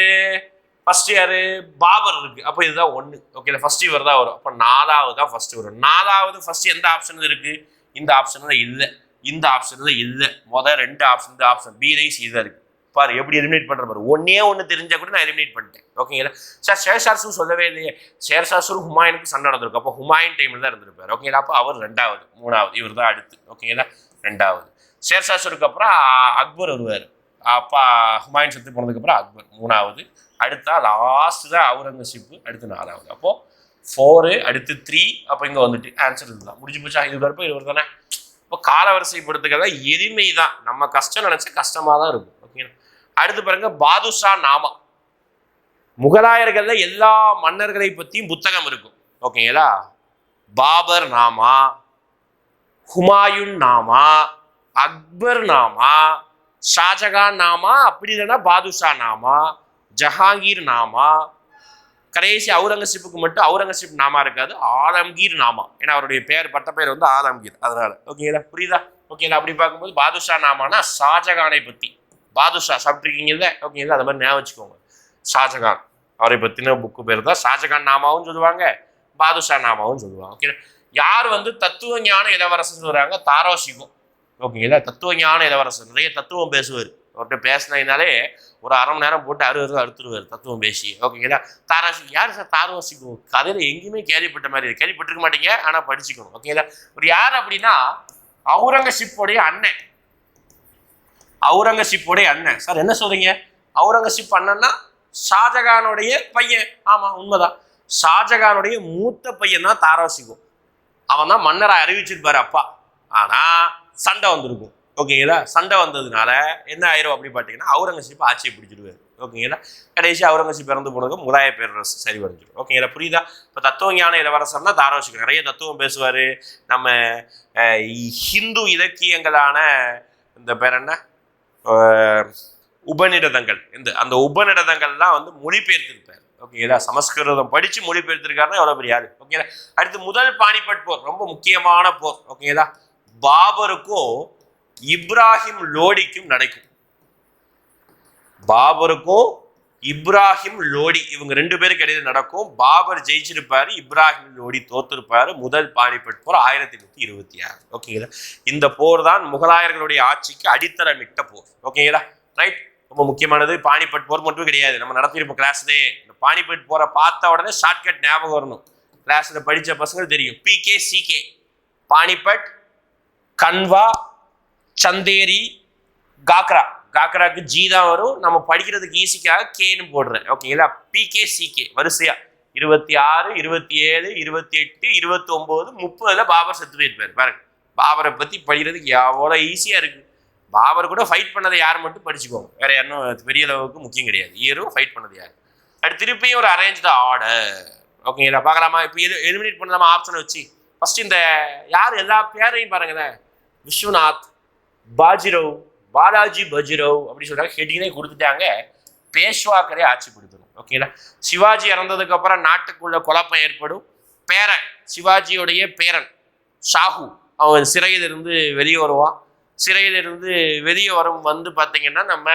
ஃபர்ஸ்ட் யாரு? பாபர் இருக்கு. அப்போ இதுதான் ஒன்று ஓகே ஃபர்ஸ்ட் இவர் தான் வரும். அப்போ நாலாவது தான் ஃபர்ஸ்ட் வரும். நாலாவது ஃபர்ஸ்ட் எந்த ஆப்ஷன் இருக்கு? இந்த ஆப்ஷன்ல இல்லை. இந்த ஆப்ஷன்ல இல்லை. மொதல் ரெண்டு ஆப்ஷன் இந்த ஆப்ஷன் பி ரைஸ் இதாக இருக்கு. பாரு எப்படி எலிமினேட் பண்ணுற பாரு. ஒன்னே ஒன்று தெரிஞ்சால் கூட நான் எலிமினேட் பண்ணிட்டேன். ஓகேங்களா சார் ஷேர்ஷார்ஸும் சொல்லவே இல்லையே. ஷேர்ஷார்ஸும் ஹுமாயனுக்கு சண்டை நடந்திருக்கும் அப்போ ஹுமாயின் டைமில் தான் இருந்திருப்பாரு. ஓகேங்களா அப்போ அவர் ரெண்டாவது மூணாவது இவர் தான் அடுத்து. ஓகேங்களா ரெண்டாவது. ஷேர்ஷாசருக்கு அப்புறம் அக்பர் வருவார். அப்பா ஹுமாயின் செத்து போனதுக்கப்புறம் அக்பர் மூணாவது. அடுத்தா லாஸ்ட் தான் அவுரங்கசீப்பு அடுத்து நாலாவது. அப்போது ஃபோரு அடுத்து த்ரீ அப்போ இங்கே வந்துட்டு ஆன்சர் இதுதான். முடிஞ்சு போச்சா? இது வரப்போ இருவர் தானே? இப்போ காலவரிசைப்படுத்துக்கிறதா எளிமை தான் நம்ம கஷ்டம் நினச்சா கஷ்டமாக தான் இருக்கும் ஓகேங்களா அடுத்து பாருங்க பாதுஷா நாமா. முகலாயர்கள்ல எல்லா மன்னர்களை பற்றியும் புத்தகம் இருக்கும். ஓகேங்களா பாபர் நாமா ஹுமாயூன் நாமா அக்பர் நாமா ஷாஜகான் நாமா அப்படி இல்லைன்னா பாதுஷா நாமா ஜஹாங்கீர் நாமா கடைசி அவுரங்கசீப்புக்கு மட்டும் அவுரங்கசீப் நாமா இருக்காது ஆலம்கீர் நாமா. ஏன்னா அவருடைய பேர் பட்ட பேர் வந்து ஆலம்கீர் அதனால ஓகேங்களா? புரியுதா? ஓகேங்களா? அப்படி பார்க்கும்போது பாதுஷா நாமானா ஷாஜகானை பற்றி பாதுஷா சாப்பிட்ருக்கீங்கல்ல ஓகேங்களா? அந்த மாதிரி ஞாபகம் வச்சுக்கோங்க. ஷாஜகான். அவரை பற்றின புக்கு பேர் தான் ஷாஜகான் நாமாவும் சொல்லுவாங்க பாதுஷா நாமாவும் சொல்லுவாங்க. ஓகே யார் வந்து தத்துவ ஞான இளவரசன் சொல்கிறாங்க தாரோசிகம் ஓகேங்களா? தத்துவ ஞான இளவரசன். நிறைய தத்துவம் பேசுவார். அவர்கிட்ட பேசினதுனாலே ஒரு அரை மணி நேரம் போட்டு அறுபது அறுத்துருவார் தத்துவம் பேசி. ஓகேங்களா தாராசி யார் சார் தாரவாசிக்கும் கதையில் எங்கேயுமே கேள்விப்பட்ட மாதிரி கேள்விப்பட்டிருக்க மாட்டீங்க ஆனால் படிச்சுக்கணும். ஓகேங்களா ஒரு யார் அப்படின்னா அவுரங்கசீப்போடைய அண்ணன். அவுரங்கசீப்போடைய அண்ணன். சார் என்ன சொல்றீங்க? அவுரங்கசீப் அண்ணன்னா ஷாஜகானுடைய பையன். ஆமா உண்மைதான். ஷாஜகானுடைய மூத்த பையன் தான் தாராசிக்கும் அவன் தான் மன்னரை அறிவிச்சிருப்பாரு அப்பா. ஆனா சண்டை வந்திருக்கும். ஓகேங்களா சண்டை வந்ததுனால என்ன ஆயிரும் அப்படின்னு பார்த்தீங்கன்னா அவுரங்கசீப் ஆட்சியை பிடிச்சிடுவார். ஓகேங்களா கடைசி அவுரங்கசீப் இறந்து போனதுக்கு முகலாய பேரரசு சரி வரைஞ்சிடும் ஓகேங்களா புரியுதா? இப்போ தத்துவ ஞான இளவரசர்னா தாராவசிக்கு நிறைய தத்துவம் பேசுவார். நம்ம ஹிந்து இலக்கியங்களான இந்த பேர் என்ன? உபநிடதங்கள். இந்த அந்த உபநிடதங்கள்லாம் வந்து மொழிபெயர்த்திருப்பார். ஓகேங்களா சமஸ்கிருதம் படித்து மொழிபெயர்த்திருக்காருன்னா எவ்வளோ பெரிய ஓகேங்களா அடுத்து முதல் பாணிபட் போர் ரொம்ப முக்கியமான போர். ஓகேங்களா பாபருக்கும் இப்ராஹிம் லோடிக்கும் நடக்கும். பாபருக்கும் இப்ராஹிம் லோடி இவங்க ரெண்டு பேருக்கு இடையில நடக்கும். பாபர் ஜெயிச்சிருப்பாரு இப்ராஹிம் லோடி தோத்திருப்பாரு. முதல் பானிபட் போர் ஆயிரத்தி நூத்தி இருபத்தி ஆறு. ஓகேங்களா? இந்த போர் தான் முகலாயர்களுடைய ஆட்சிக்கு அடித்தளமிட்ட போர். ஓகேங்களா? ரைட் ரொம்ப முக்கியமானது. பானிபட் போர் மட்டும் கிடையாது. நம்ம நடத்திருப்போம் கிளாஸ்லேயே இந்த பானிபட் போரை பார்த்த உடனே ஷார்ட்கட் ஞாபகம் வரணும். கிளாஸ்ல படிச்ச பசங்க தெரியும். பிகே சிகே பானிபட் கன்வா சந்தேரி காக்ரா. காக்ராக்கு ஜி தான் வரும். நம்ம படிக்கிறதுக்கு ஈஸிக்காக கேன்னு போடுறேன். ஓகேங்களா பிகே சிகே வரிசையா இருபத்தி ஆறு இருபத்தி ஏழு இருபத்தி எட்டு இருபத்தி ஒம்பது முப்பதில் பாபர் செத்து போயிருப்பார். பாருங்க. பாபரை பற்றி படிக்கிறதுக்கு எவ்வளோ ஈஸியாக இருக்குது பாபர் கூட ஃபைட் பண்ணதை யார் மட்டும் படிச்சுக்கோங்க வேற யாரும் பெரிய அளவுக்கு முக்கியம் கிடையாது. இயரும் ஃபைட் பண்ணது யார்? அது திருப்பியும் ஒரு அரேஞ்ச் ஆர்டர் ஓகேங்களா பார்க்கலாமா? இப்போ எது எலிமினேட் பண்ணலாமா? ஆப்ஷன் வச்சு. ஃபஸ்ட்டு இந்த யார்? எல்லா பேரையும் பாருங்களேன். விஸ்வநாத் பாஜிரவ் பாலாஜி பஜிரவ் அப்படின்னு சொல்றாங்க ஹெட்டிங்கே கொடுத்துட்டாங்க. பேஷ்வாக்கரே ஆட்சி பிடிக்கணும் ஓகேங்களா சிவாஜி இறந்ததுக்கு அப்புறம் நாட்டுக்குள்ள குழப்பம் ஏற்படும். பேரன் சிவாஜியுடைய பேரன் ஷாஹு அவன் சிறையிலிருந்து வெளியே வருவான். சிறையிலிருந்து வெளியே வரும் வந்து பார்த்தீங்கன்னா நம்ம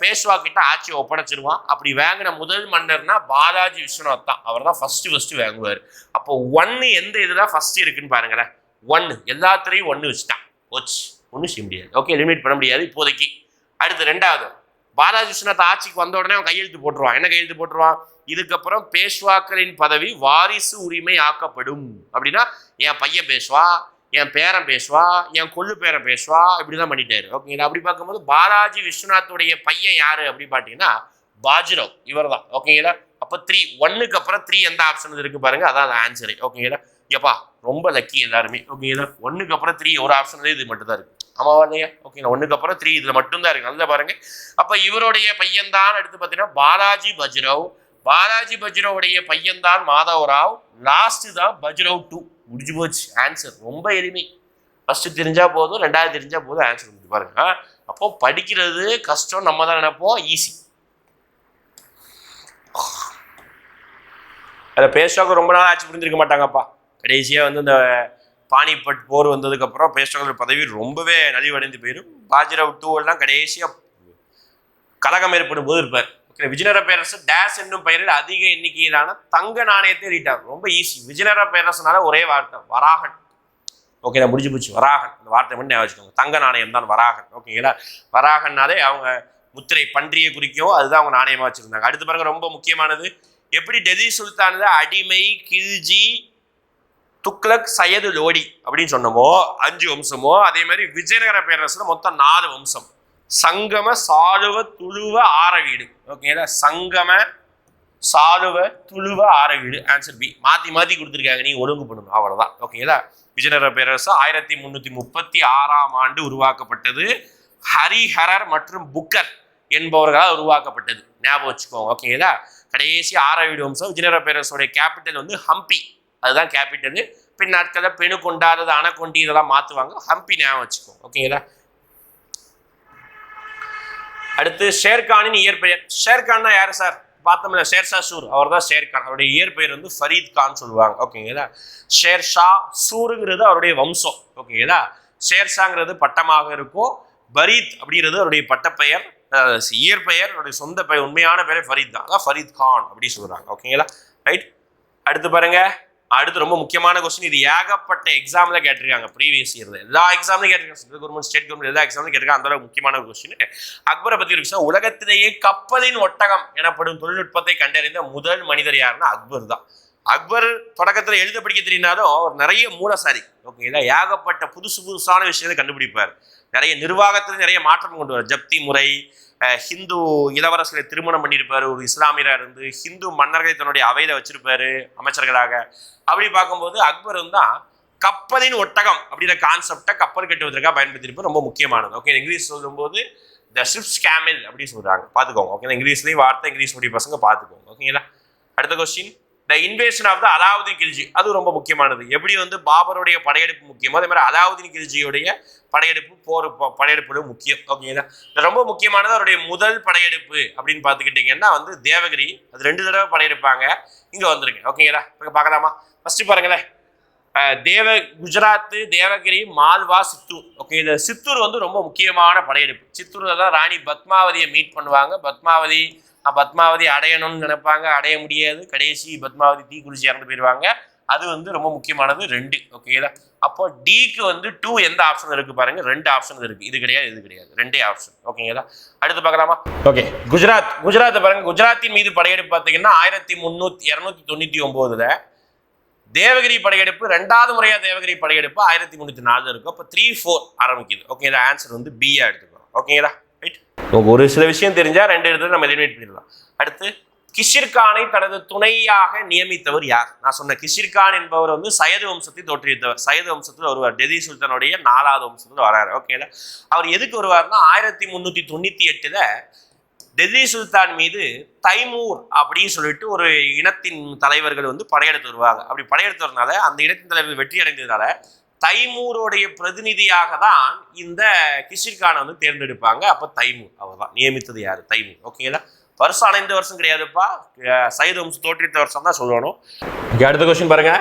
பேஷ்வா கிட்ட ஆட்சியை ஒப்படைச்சிருவான். அப்படி வாங்கின முதல் மன்னர்னா பாலாஜி விஸ்வநாத் தான். அவர் தான் ஃபர்ஸ்ட் ஃபர்ஸ்ட் வாங்குவார். அப்போ ஒன்று எந்த இதில் ஃபர்ஸ்ட் இருக்குன்னு பாருங்களேன். ஒன்று எல்லாத்துலேயும் ஒன்று வச்சுட்டான். போச்சு. ஒன்றும் செய்ய முடியாது. ஓகே எலிமினேட் பண்ண முடியாது. இப்போதைக்கு. அடுத்து ரெண்டாவது. பாலாஜி விஸ்வநாத் ஆட்சிக்கு வந்த உடனே அவன் கையெழுத்து போட்டுருவான். என்ன கையெழுத்து போட்டுருவான்? இதுக்கப்புறம் பேஷ்வாக்களின் பதவி வாரிசு உரிமை ஆக்கப்படும். அப்படின்னா என் பையன் பேசுவா? என் பேரன் பேசுவா? என் கொள்ளு பேரன் பேசுவா? இப்படி தான் பண்ணிட்டாரு ஓகேங்களா அப்படி பார்க்கும்போது பாலாஜி விஸ்வநாத்துடைய பையன் யாரு அப்படி பார்த்தீங்கன்னா பாஜிராவ். இவர் தான் ஓகேங்களா அப்போ த்ரீ ஒன்னுக்கு அப்புறம் த்ரீ எந்த ஆப்ஷன் இருக்கு பாருங்க. அதான் ஆன்சரு ஓகேங்களா எப்பா ரொம்ப லக்கி எல்லாருமே. ஓகேங்களா ஒன்றுக்கு அப்புறம் த்ரீ ஒரு ஆப்ஷன்லேயே இது மட்டும் தான் இருக்கு ஆமாவா இல்லையா ஓகேங்களா ஒன்றுக்கு அப்புறம் த்ரீ இதில் மட்டும்தான் இருக்குது நல்லா பாருங்கள் அப்போ இவருடைய பையன்தான் எடுத்து பார்த்தீங்கன்னா பாலாஜி பஜ்ரவ். பாலாஜி பஜ்ரவுடைய பையன்தான் மாதவராவ். லாஸ்ட்டு தான் பஜ்ரவ் டூ முடிஞ்சு போச்சு. ஆன்சர் ரொம்ப எளிமை. ஃபஸ்ட்டு தெரிஞ்சால் போதும் ரெண்டாவது தெரிஞ்சால் போதும் ஆன்சர் முடிஞ்சு பாருங்க. அப்போ படிக்கிறது கஷ்டம் நம்ம தான் நினைப்போம். ஈஸி அதில் பேசுவாங்க ரொம்ப நாள் ஆச்சு புரிஞ்சிருக்க மாட்டாங்கப்பா. கடைசியாக வந்து இந்த பானிபட் போர் வந்ததுக்கப்புறம் பேசுவாங்க பதவி ரொம்பவே நலிவடைந்து போயிடும் பாஜிராவ் டூ எல்லாம் கடைசியாக கலகம் ஏற்படும் போது இருப்பார். ஓகே விஜயநகர பேரரசு டேஸ் என்னும் பெயரில் அதிக எண்ணிக்கையிலான தங்க நாணயத்தை ரீட்டார் ரொம்ப ஈஸி விஜயநகர பேரரசுனால ஒரே வார்த்தை வராகன். ஓகே நான் முடிஞ்சு போச்சு. வராகன். அந்த வார்த்தை மட்டும் ஞாபகம் வச்சுக்கோங்க. தங்க நாணயம் தான் வராகன். ஓகேங்களா வராகன்னாலே அவங்க முத்திரை பன்றியை குறிக்கும். அதுதான் அவங்க நாணயமாக வச்சுருந்தாங்க. அடுத்து பாருங்க ரொம்ப முக்கியமானது. எப்படி டெல்லி சுல்தானில் அடிமை கில்ஜி துக்ளக் சையது லோடி அப்படின்னு சொன்னமோ அஞ்சு வம்சமோ அதே மாதிரி விஜயநகர பேரரசுல மொத்தம் நாலு வம்சம். சங்கம சாலுவ துளுவ ஆரவீடு ஓகேங்களா சங்கம சாலுவ துளுவ ஆரவீடு ஆன்சர் பி மாத்தி மாத்தி கொடுத்துருக்காங்க. நீ ஒழுங்கு பண்ணணும். அவ்வளவுதான். ஓகேங்களா விஜயநகர பேரரசு ஆயிரத்தி முன்னூத்தி முப்பத்தி ஆறாம் ஆண்டு உருவாக்கப்பட்டது. ஹரிஹரர் மற்றும் புக்கர் என்பவர்களால் உருவாக்கப்பட்டது. ஞாபகம் வச்சுக்கோங்க. ஓகேங்களா கடைசி ஆரவீடு வம்சம். விஜயநகர பேரரசுடைய கேபிட்டல் வந்து ஹம்பி. அதுதான் கேபிட்டல் பின் நாட்களில் பெணு கொண்டாடுறது கொண்டி இதெல்லாம் மாற்றுவாங்க ஹம்பி ஞாபகம் வச்சுக்கோங்க ஓகேங்களா? அடுத்து ஷேர்கானின் இயற்பெயர். ஷேர்கான்னா யார் சார்? பார்த்தோம்ல ஷேர்ஷா சூர் அவர் தான் ஷேர்கான். அவருடைய இயற்பெயர் வந்து ஃபரீத் கான் சொல்லுவாங்க. ஓகேங்களா? ஷேர்ஷா சூருங்கிறது அவருடைய வம்சம். ஓகேங்களா? ஷேர்ஷாங்கிறது பட்டமாக இருக்கும். பரீத் அப்படிங்கிறது அவருடைய பட்டப்பெயர். இயற்பெயர். அவருடைய சொந்த பெயர் உண்மையான பெயர் ஃபரீத் தான். அதான் ஃபரீத் கான் அப்படின்னு சொல்கிறாங்க ஓகேங்களா? ரைட்? அடுத்து பாருங்கள் அடுத்து ரொம்ப முக்கியமான கொஸ்டின் இது ஏகப்பட்ட எக்ஸாம்ல கேட்டிருக்காங்க ப்ரீவியஸ் இயர்ல எல்லா எக்ஸாம்லையும் கேட்டிருக்காங்க. சென்ட்ரல் கவர்மெண்ட் ஸ்டேட் கவர்மெண்ட் எல்லா எக்ஸாம்லையும் கேட்டிருக்காங்க. அந்த முக்கியமான கொஸ்டின் அக்பரை பத்தி இருக்கு. உலகத்திலேயே கப்பலின் ஒட்டகம் எனப்படும் தொழில்நுட்பத்தை கண்டறிந்த முதல் மனிதர் யாருன்னா அக்பர் தான். அக்பர் தொடக்கத்தில் எழுத படிக்க தெரியினாலும் அவர் நிறைய மூலசாரி ஓகேங்களா ஏகப்பட்ட புதுசு புதுசான விஷயங்களை கண்டுபிடிப்பார். நிறைய நிர்வாகத்தில் நிறைய மாற்றம் கொண்டு வர ஜப்தி முறை ஹிந்து இளவரசர்களை திருமணம் பண்ணியிருப்பாரு. ஒரு இஸ்லாமியராக இருந்து ஹிந்து மன்னர்களை தன்னுடைய அவையில வச்சிருப்பாரு அமைச்சர்களாக. அப்படி பார்க்கும்போது அக்பர் தான் கப்பலின் ஒட்டகம் அப்படின்ற கான்செப்டை கப்பல் கட்டுவதற்காக பயன்படுத்தியிருப்பது ரொம்ப முக்கியமானது. ஓகே இங்கிலீஷ் சொல்லும்போது த ஷிப்ஸ் கேமில் அப்படின்னு சொல்கிறாங்க பார்த்துக்கோங்க. ஓகே இங்கிலீஷ்லேயும் வார்த்தை இங்கிலீஷ் மொழி பசங்க பார்த்துக்கோங்க. ஓகேங்களா அடுத்த question the invasion of the Alauddin Khilji அது ரொம்ப முக்கியமானது. எப்படி வந்து பாபருடைய படையெடுப்பு முக்கியமோ அதே மாதிரி அலாவுதீன் கில்ஜியுடைய படையெடுப்பு போர் படையெடுப்புகளும் படையெடுப்புல முக்கியம். ஓகேங்களா ரொம்ப முக்கியமானது அவருடைய முதல் படையெடுப்பு அப்படின்னு பார்த்துக்கிட்டிங்கன்னா வந்து தேவகிரி. அது ரெண்டு தடவை படையெடுப்பாங்க. இங்கே வந்துருங்க. ஓகேங்களா இப்போ பார்க்கலாமா? ஃபஸ்ட்டு பாருங்களேன். தேவ குஜராத்து தேவகிரி மால்வா சித்தூர். ஓகே இந்த சித்தூர் வந்து ரொம்ப முக்கியமான படையெடுப்பு. சித்தூரில் தான் ராணி பத்மாவதியை மீட் பண்ணுவாங்க. பத்மாவதி பத்மாவதி அடையணும்னு நினைப்பாங்க. அடைய முடியாது. கடைசி பத்மாவதி தீ குளிச்சு இறந்து போயிடுவாங்க. அது வந்து ரொம்ப முக்கியமானது ரெண்டு. ஓகேதா அப்போ டிக்கு வந்து டூ எந்த ஆப்ஷன் இருக்கு பாருங்க. ரெண்டு ஆப்ஷன் இருக்கு. இது கிடையாது இது கிடையாது. ரெண்டே ஆப்ஷன் ஓகேங்களா அடுத்து பார்க்கலாமா? ஓகே குஜராத் குஜராத் பாருங்க. குஜராத்தின் மீது படையெடுப்பு பார்த்தீங்கன்னா ஆயிரத்தி முந்நூற்றி இரநூத்தி தொண்ணூற்றி ஒம்போதில் தேவகிரி படையெடுப்பு ரெண்டாவது முறையா தேவகிரி படையெடுப்பு ஆயிரத்தி முந்நூற்றி நாலு இருக்கும் அப்போ த்ரீ ஃபோர் ஆரம்பிக்குது. ஓகேங்களா ஆன்சர் வந்து பியா எடுத்துக்கிறோம் ஓகேங்களா ரைட் ஒரு சில விஷயம் தெரிஞ்சா ரெண்டு இடத்துல நம்ம எலிமினேட் பண்ணிடலாம். அடுத்து கிஷிர்கானை தனது துணையாக நியமித்தவர் யார்? நான் சொன்ன கிஷிர்கான் என்பவர் வந்து சயது வம்சத்தை தோற்றுவித்தவர். சயது வம்சத்தில் வருவார். டெல்லி சுல்தானுடைய நாலாவது வம்சத்தில் வராரு. ஓகேங்களா அவர் எதுக்கு வருவார்னா ஆயிரத்தி முந்நூற்றி தொண்ணூற்றி எட்டில் டெல்லி சுல்தான் மீது தைமூர் அப்படின்னு சொல்லிட்டு ஒரு இனத்தின் தலைவர்கள் வந்து படையெடுத்து வருவாங்க. அப்படி படையெடுத்து வரனால அந்த இனத்தின் தலைவர்கள் வெற்றி அடைந்ததுனால தைமூருடைய பிரதிநிதியாக தான் இந்த கிஷிர்கானை வந்து தேர்ந்தெடுப்பாங்க. அப்போ தைமூர் அவர் தான் நியமித்தது யாரு? தைமூர். ஓகேங்களா வருஷம் அடைந்த வருஷம் கிடையாதுப்பா. சைது வம்சம் தோற்றித்த வருஷம் தான் சொல்லணும் அடுத்த கொஸ்டின் பாருங்க.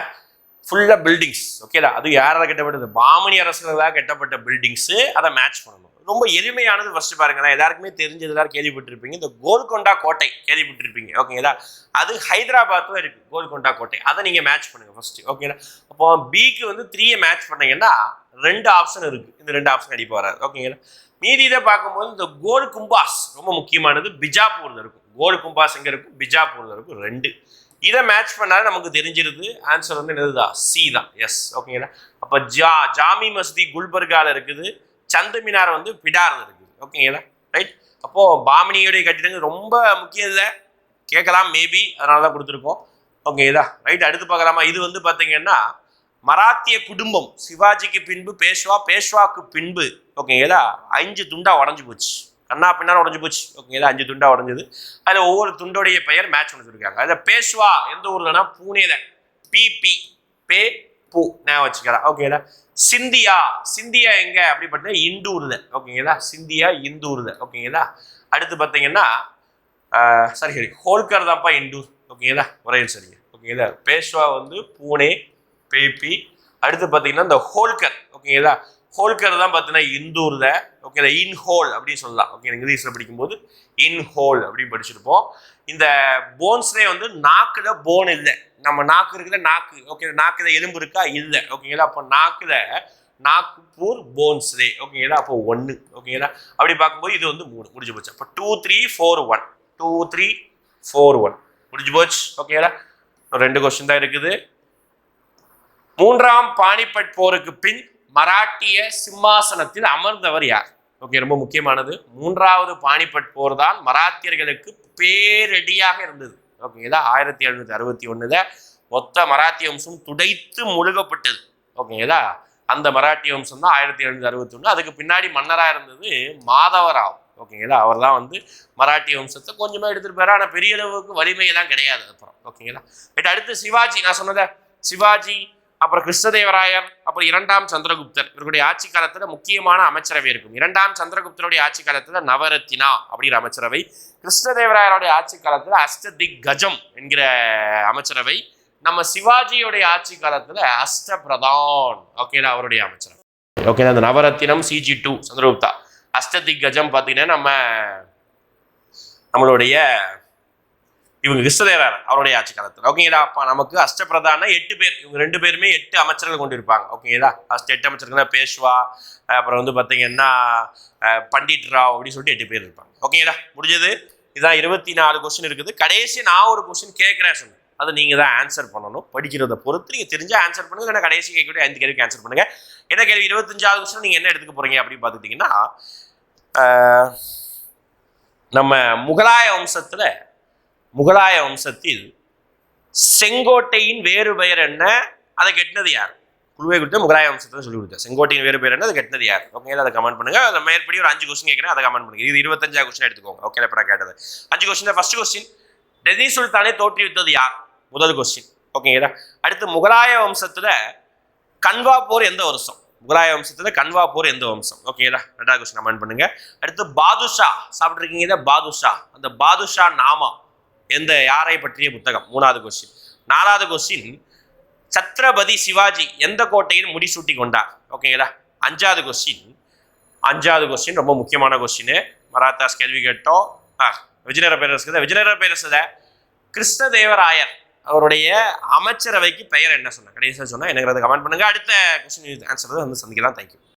ஃபுல்லாக பில்டிங்ஸ் ஓகேடா அது யாரால கட்டப்பட்டது? பாமணி அரசுகளாக கட்டப்பட்ட பில்டிங்ஸு அதை மேட்ச் பண்ணணும். ரொம்ப எளிமையானது ஃபஸ்ட்டு பாருங்களேன். எல்லாருக்குமே தெரிஞ்சது எல்லாரும் கேள்விப்பட்டிருப்பீங்க. இந்த கோல்கொண்டா கோட்டை கேள்விப்பட்டிருப்பீங்க ஓகேங்களா அது ஹைதராபாத்தும் இருக்குது கோல்கொண்டா கோட்டை. அதை நீங்கள் மேட்ச் பண்ணுங்கள் ஃபஸ்ட்டு ஓகேங்களா அப்போ பிக்கு வந்து த்ரீயை மேட்ச் பண்ணீங்கன்னா ரெண்டு ஆப்ஷன் இருக்குது இந்த ரெண்டு ஆப்ஷன் கண்டிப்பாக வராது ஓகேங்களா மீதி இதை பார்க்கும்போது இந்த கோல் கும்பாஸ் ரொம்ப முக்கியமானது. பிஜாப்பூரில் இருக்கும். கோல் கும்பாஸ் எங்க இருக்கும்? பிஜாப்பூரில் இருக்கும். ரெண்டு. இதை மேட்ச் பண்ணாலே நமக்கு தெரிஞ்சிருது. ஆன்சர் வந்து என்னதுதான் சி தான். எஸ் ஓகேங்களா அப்போ ஜா ஜாமி மஸ்தி குல்பர்கால இருக்குது. சந்தமினார் வந்து பிடார் இருக்குது. ஓகேங்களா ரைட் அப்போது பாமினியுடைய கட்டிடங்கள் ரொம்ப முக்கியம் இல்லை. கேட்கலாம் மேபி அதனால தான் கொடுத்துருக்கோம். ஓகேங்களா ரைட் அடுத்து பார்க்கலாமா? இது வந்து பார்த்தீங்கன்னா மராத்திய குடும்பம். சிவாஜிக்கு பின்பு பேஷ்வா பேஷ்வாக்கு பின்பு. ஓகேங்களா அஞ்சு துண்டா உடஞ்சு போச்சு. கண்ணா பின்னால் உடஞ்சு போச்சு. ஓகேங்களா அஞ்சு துண்டா உடஞ்சது. அதில் ஒவ்வொரு துண்டோடைய பெயர் மேட்ச் பண்ணி சொல்லியிருக்காங்க அதில் பேஷ்வா எந்த ஊர்லனா பூனேல. பிபி பே பூ நான் வச்சுக்கலாம் ஓகேங்களா சிந்தியா. சிந்தியா எங்க? அப்படி பார்த்தீங்கன்னா இண்டூர்ல. ஓகேங்களா சிந்தியா இந்தூர்ல. ஓகேங்களா அடுத்து பார்த்தீங்கன்னா சரி சரி ஹோல்கர் தான்ப்பா இண்டூர். ஓகேங்களா ஒரே சரிங்க ஓகேங்களா பேஷ்வா வந்து பூனே பேபி. அடுத்து பார்த்தீங்கன்னா இந்த ஹோல்கர். ஓகேங்களா ஹோல்கர் தான் பார்த்தீங்கன்னா இந்தூரில் ஓகே இன் ஹோல் அப்படின்னு சொல்லலாம். ஓகே இங்கிலீஷில் படிக்கும்போது இன் ஹோல் அப்படின்னு படிச்சிருப்போம். இந்த போன்ஸ்லேயே வந்து நாக்கில் போன் இல்லை. நம்ம நாக்கு இருக்குல்ல நாக்கு. ஓகே நாக்கில் எலும்பு இருக்கா? இல்லை. ஓகேங்களா அப்போ நாக்கில் நாக்பூர் போன்ஸ்லே ஓகேங்களா அப்போ ஒன்று ஓகேங்களா அப்படி பார்க்கும்போது இது வந்து மூணு. முடிஞ்சு போச்சு. அப்போ two three four one two three four one முடிஞ்சு போச்சு. ஓகேங்களா ரெண்டு கொஸ்டின் தான் இருக்குது. மூன்றாம் பானிபட் போருக்கு பின் மராட்டிய சிம்மாசனத்தில் அமர்ந்தவர் யார்? ஓகே ரொம்ப முக்கியமானது. மூன்றாவது பாணிபட் போர் தான் மராத்தியர்களுக்கு பேரடியாக இருந்தது. ஓகேங்களா ஆயிரத்தி எழுநூத்தி அறுபத்தி ஒண்ணுல மொத்த மராத்திய வம்சம் துடைத்து முழுகப்பட்டது. ஓகேங்களா அந்த மராட்டிய வம்சம் தான் ஆயிரத்தி எழுநூத்தி அறுபத்தி ஒன்று அதுக்கு பின்னாடி மன்னராக இருந்தது மாதவராவ். ஓகேங்களா அவர் தான் வந்து மராட்டிய வம்சத்தை கொஞ்சமாக எடுத்துட்டு போறாரு ஆனால் பெரிய அளவுக்கு வலிமையெல்லாம் கிடையாது அப்புறம் ஓகேங்களா பட் அடுத்து சிவாஜி. நான் சொன்னதை சிவாஜி அப்புறம் கிருஷ்ணதேவராயர் அப்புறம் இரண்டாம் சந்திரகுப்தர். இவருடைய ஆட்சி காலத்துல முக்கியமான அமைச்சரவை இருக்கும். இரண்டாம் சந்திரகுப்தருடைய ஆட்சி காலத்துல நவரத்தினா அப்படிங்கிற அமைச்சரவை கிருஷ்ணதேவராயருடைய ஆட்சி காலத்துல அஷ்டதிக் கஜம் என்கிற அமைச்சரவை நம்ம சிவாஜியுடைய ஆட்சி காலத்துல அஷ்டபிரதான். ஓகேடா அவருடைய அமைச்சரவை. ஓகே அந்த நவரத்தினம் சிஜி டூ சந்திரகுப்தா. அஷ்டதிக் கஜம் பார்த்தீங்கன்னா நம்ம நம்மளுடைய இவங்க கிருஷ்ணதேவர் அவருடைய ஆட்சி காலத்தில். ஓகேங்களா அப்பா நமக்கு அஷ்டபிரதான எட்டு பேர். இவங்க ரெண்டு பேருமே எட்டு அமைச்சர்கள் கொண்டு இருப்பாங்க. ஓகேங்களா ஃபர்ஸ்ட் எட்டு அமைச்சர்கள் பேஷ்வா அப்புறம் வந்து பார்த்தீங்கன்னா பண்டிட் ராவ் அப்படின்னு சொல்லிட்டு எட்டு பேர் இருப்பாங்க. ஓகேங்களா முடிஞ்சது? இதான் இருபத்தி நாலு கொஸ்டின் இருக்குது. கடைசி நான் ஒரு கொஸ்டின் கேட்குறேன் சொன்னேன் அதை நீங்கள் தான் ஆன்சர் பண்ணணும். படிக்கிறத பொறுத்து நீங்கள் தெரிஞ்சால் ஆன்சர் பண்ணுங்க. இல்லைன்னா கடைசி கேட்கக்கூடிய ஐந்து கேள்விக்கு ஆன்சர் பண்ணுங்கள் என்ன கேள்வி? இருபத்தஞ்சாவது கொஸ்டின் நீங்கள் என்ன எடுத்துக்க போறீங்க அப்படின்னு பார்த்துக்கிட்டிங்கன்னா நம்ம முகலாய வம்சத்தில் முகலாய வம்சத்தில் செங்கோட்டையின் வேறு பெயர் என்ன? அதை கெட்டினது யார்? குழுவை கொடுத்து முகலாய வம்சத்தை சொல்லி கொடுத்தேன் செங்கோட்டையின் வேறு பெயர் என்ன? அதை கெட்டினது யார்? ஓகே அதை கமெண்ட் பண்ணுங்க. அதை மேற்படி ஒரு அஞ்சு கொஸ்டின் கேட்குறேன் அதை கமெண்ட் பண்ணுங்க. இது இருபத்தஞ்சா கொஸ்டின் எடுத்துக்கோங்க. ஓகே இப்போ நான் கேட்டது. அஞ்சு கொஸ்டின் ஃபர்ஸ்ட் கொஸ்டின் டெல்லி சுல்தானை தோற்றுவித்தது யார்? முதல் கொஸ்டின் ஓகேங்களா அடுத்து முகலாய வம்சத்துல கன்வா போர் எந்த வருஷம்? முகலாய வம்சத்துல கன்வா போர் எந்த வம்சம்? ஓகேங்களா ரெண்டாவது கொஸ்டின் கமெண்ட் பண்ணுங்க. அடுத்து பாதுஷா சாப்பிட்ருக்கீங்க பாதுஷா. அந்த பாதுஷா நாமா? எந்த யாரை பற்றிய புத்தகம்? மூணாவது கொஸ்டின் நாலாவது கொஸ்டின் சத்ரபதி சிவாஜி எந்த கோட்டையில் முடிசூட்டி கொண்டார்? ஓகேங்களா அஞ்சாவது கொஸ்டின் அஞ்சாவது கொஸ்டின் ரொம்ப முக்கியமான கொஸ்டின் மராத்தாஸ் கேள்வி கேட்டோம். ஆ விஜயநகர பேரரசு விஜயநகர பேரரசு கிருஷ்ணதேவராயர் அவருடைய அமைச்சரவைக்கு பெயர் என்ன சொன்னேன் கடைசியாக சொன்னால் எனக்கு கமெண்ட் பண்ணுங்க. அடுத்த கொஸ்டின் ஆன்சர் வந்து சந்திக்கலாம். தேங்க்யூ